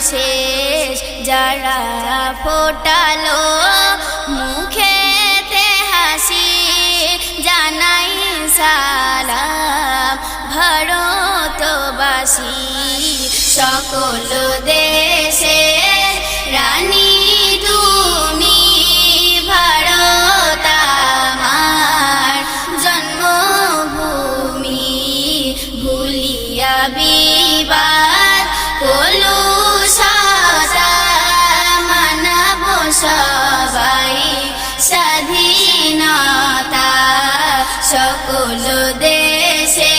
শেষ যারা ফোটালো মুখেতে হাসি জানাই সালাম ভারতবাসী। সকল দেশে রানী তুমি, ভারত আমার জন্মভূমি। ভুলিয়া বিবা সবাই স্বাধীনতা সকল দেশে